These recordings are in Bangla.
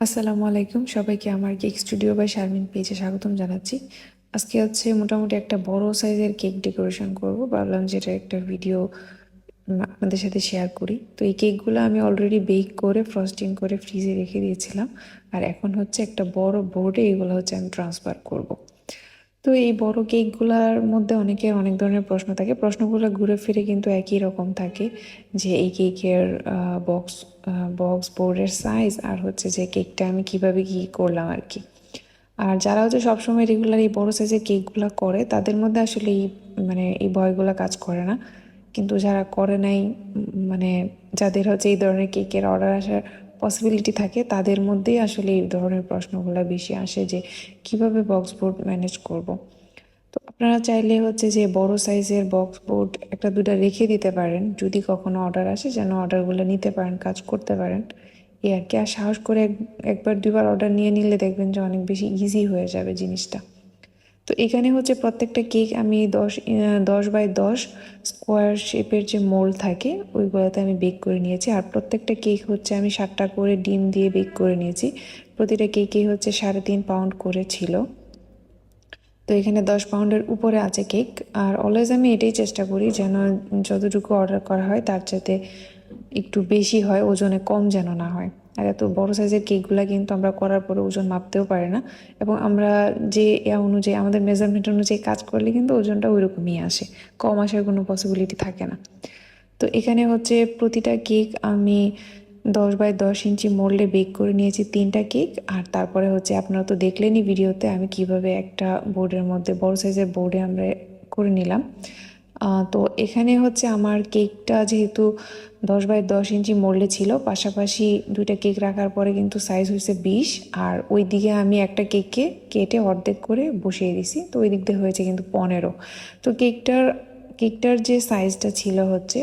আসসালামু আলাইকুম। সবাইকে আমার কেক স্টুডিও বাই শারমিন পেজে স্বাগতম জানাচ্ছি। আজকে হচ্ছে মোটামুটি একটা বড় সাইজের কেক ডেকোরেশন করব। ভাবলাম যেটা একটা ভিডিও আপনাদের সাথে শেয়ার করি। তো এই কেকগুলো আমি অলরেডি বেক করে ফ্রস্টিং করে ফ্রিজে রেখে দিয়েছিলাম। আর এখন হচ্ছে একটা বড় বোর্ডে এগুলো হচ্ছে আমি ট্রান্সফার করব। তো এই বড় কেকগুলোর মধ্যে অনেকের অনেক ধরনের প্রশ্ন থাকে। প্রশ্নগুলো ঘুরে ফিরে কিন্তু একই রকম থাকে যে এই কেকের বক্স বক্স বোর্ডের সাইজ আর হচ্ছে যে কেকটা আমি কীভাবে কি করলাম আর কি আর যারা হচ্ছে সবসময় রেগুলার এই বড়ো সাইজের কেকগুলো করে, তাদের মধ্যে আসলে এই মানে এই ভয়গুলো কাজ করে না। কিন্তু যারা করে নাই মানে যাদের হচ্ছে এই ধরনের কেকের অর্ডার আসার পসিবিলিটি থাকে, তাদের মধ্যেই আসলে এই ধরনের প্রশ্নগুলো বেশি আসে যে কীভাবে বক্স বোর্ড ম্যানেজ করব। তো আপনারা চাইলে হচ্ছে যে বড় সাইজের বক্স বোর্ড একটা দুটা রেখে দিতে পারেন, যদি কখনো অর্ডার আসে যেন অর্ডারগুলো নিতে পারেন, কাজ করতে পারেন এই আর কি, আর সাহস করে একবার দুবার অর্ডার নিয়ে নিলে দেখবেন যে অনেক বেশি ইজি হয়ে যাবে জিনিসটা তো এখানে হচ্ছে প্রত্যেকটা কেক আমি দশ দশ বাই দশ স্কোয়ার শেপের যে মোল থাকে, ওইগুলোতে আমি বেক করে নিয়েছি। আর প্রত্যেকটা কেক হচ্ছে আমি সাতটা করে ডিম দিয়ে বেক করে নিয়েছি। প্রতিটা কেকেই হচ্ছে সাড়ে তিন পাউন্ড করে ছিল। তো এখানে দশ পাউন্ডের উপরে আছে কেক। আর অলওয়েজ আমি এটাই চেষ্টা করি যেন যতটুকু অর্ডার করা হয় তার সাথে একটু বেশি হয়, ওজনে কম যেন না হয়। আর এত বড় সাইজের কেকগুলো কিন্তু আমরা করার পরে ওজন মাপতেও পারি না। এবং আমরা যে এ অনুযায়ী, আমাদের মেজারমেন্ট অনুযায়ী কাজ করলে কিন্তু ওজনটা ওই রকমই আসে। কম আসার কোনো পসিবিলিটি থাকে না। তো এখানে হচ্ছে প্রতিটা কেক আমি দশ বাই দশ ইঞ্চি মোল্ডে বেক করে নিয়েছি তিনটা কেক আর তারপরে হচ্ছে আপনারা তো দেখলেনই ভিডিওতে আমি কীভাবে একটা বোর্ডের মধ্যে, বড় সাইজের বোর্ডে আমরা করে নিলাম। তো এখানে হচ্ছে আমার কেকটা যেহেতু দশ বাই দশ ইঞ্চি মোল্ডে ছিল, পাশাপাশি দুইটা কেক রাখার পরে কিন্তু সাইজ হয়েছে বিশ। আর ওই দিকে আমি একটা কেককে কেটে অর্ধেক করে বসিয়ে দিছি, তো ওই দিক দিয়ে হয়েছে কিন্তু পনেরো। তো কেকটার কেকটার যে সাইজটা ছিল হচ্ছে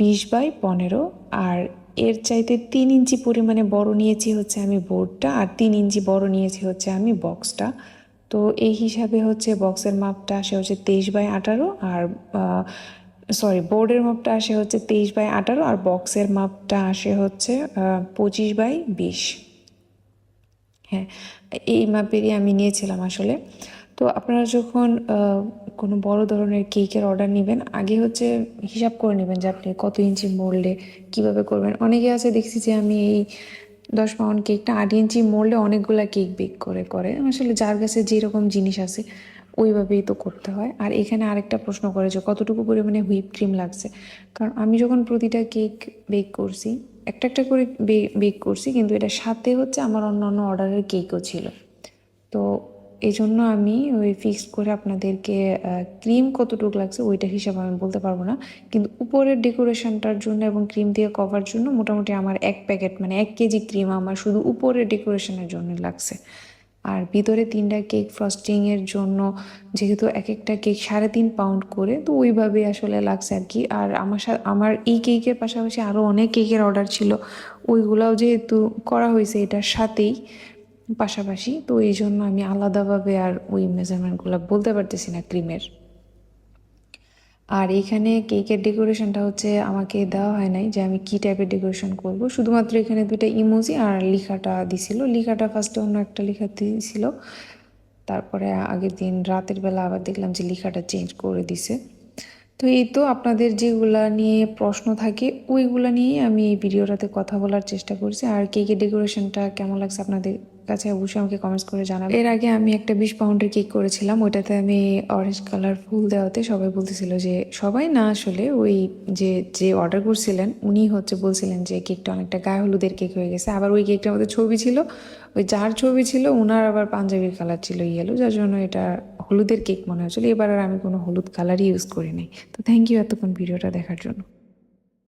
বিশ বাই পনেরো। আর এর চাইতে তিন ইঞ্চি পরিমাণে বড় নিয়েছি হচ্ছে আমি বোর্ডটা আর তিন ইঞ্চি বড় নিয়েছি হচ্ছে আমি বক্সটা তো এই হিসাবে হচ্ছে বক্সের মাপটা আসে হচ্ছে তেইশ বাই আঠারো। আর সরি বোর্ডের মাপটা আসে হচ্ছে তেইশ বাই আঠারো আর বক্সের মাপটা আসে হচ্ছে পঁচিশ বাই বিশ। হ্যাঁ এই মাপেরই আমি নিয়েছিলাম আসলে। তো আপনারা যখন কোনো বড় ধরনের কেকের অর্ডার নেবেন, আগে হচ্ছে হিসাব করে নেবেন যে আপনি কত ইঞ্চি মোল্ডে কীভাবে করবেন। অনেকে আছে দেখছি যে আমি এই দশ পাউন্ড কেকটা আট ইঞ্চি মোল্ডে অনেকগুলো কেক বেক করে করে। আসলে যার কাছে যেরকম জিনিস আছে ওইভাবেই তো করতে হয়। আর এখানে আরেকটা প্রশ্ন করে যে কতটুকু পরিমাণে হুইপ ক্রিম লাগছে? কারণ আমি যখন প্রতিটা কেক বেক করছি, একটা একটা করে বেক করছি, কিন্তু এটা সাথে হচ্ছে আমার অন্য অন্য অর্ডারের কেকও ছিল। তো এই জন্য আমি ওই ফিক্স করে আপনাদেরকে ক্রিম কতটুকু লাগছে ওইটা হিসাবে আমি বলতে পারব না। কিন্তু উপরের ডেকোরেশনটার জন্য এবং ক্রিম দিয়ে কভার জন্য মোটামুটি আমার এক প্যাকেট মানে এক কেজি ক্রিম আমার শুধু উপরের ডেকোরেশনের জন্য লাগছে। আর ভিতরে তিনটা কেক ফ্রস্টিংয়ের জন্য যেহেতু এক একটা কেক সাড়ে তিন পাউন্ড করে, তো ওইভাবেই আসলে লাগছে আর কি। আর আমার সাথে আমার এই কেকের পাশাপাশি আরও অনেক কেকের অর্ডার ছিল, ওইগুলাও যেহেতু করা হয়েছে এটার সাথেই পাশাপাশি, তো এই জন্য আমি আলাদাভাবে আর ওই মেজারমেন্টগুলো বলতে পারতেছি না ক্রিমের আর এখানে কেকের ডেকোরেশনটা হচ্ছে আমাকে দেওয়া হয় নাই যে আমি কি টাইপের ডেকোরেশন করব। শুধুমাত্র এখানে দুইটা ইমোজি আর লেখাটা দিছিল। লেখাটা ফার্স্টে অন্য একটা লেখা দিছিল। তারপরে আগের দিন রাতের বেলা আবার দেখলাম যে লেখাটা চেঞ্জ করে দিছে। তো এই তো আপনাদের যেগুলা নিয়ে প্রশ্ন থাকে, ওইগুলা নিয়েই আমি এই ভিডিওটাতে কথা বলার চেষ্টা করছি। আর কেকের ডেকোরেশনটা কেমন লাগছে আপনাদের কাছে অবশ্যই আমাকে কমেন্টস করে জানাবেন এর আগে আমি একটা বিশ পাউন্ডের কেক করেছিলাম, ওইটাতে আমি অরেঞ্জ কালার ফুল দেওয়াতে সবাই বলতেছিল যে, সবাই না আসলে ওই যে যে অর্ডার করছিলেন, উনি হচ্ছে বলছিলেন যে কেকটা অনেকটা গায়ে হলুদের কেক হয়ে গেছে। আবার ওই কেকটার মধ্যে ছবি ছিল, ওই যার ছবি ছিল ওনার আবার পাঞ্জাবির কালার ছিল ইয়েলো যার জন্য এটা হলুদের কেক মনে হচ্ছিল এবার আর আমি কোনো হলুদ কালারই ইউজ করি নাই। তো থ্যাংক ইউ এতক্ষণ ভিডিওটা দেখার জন্য।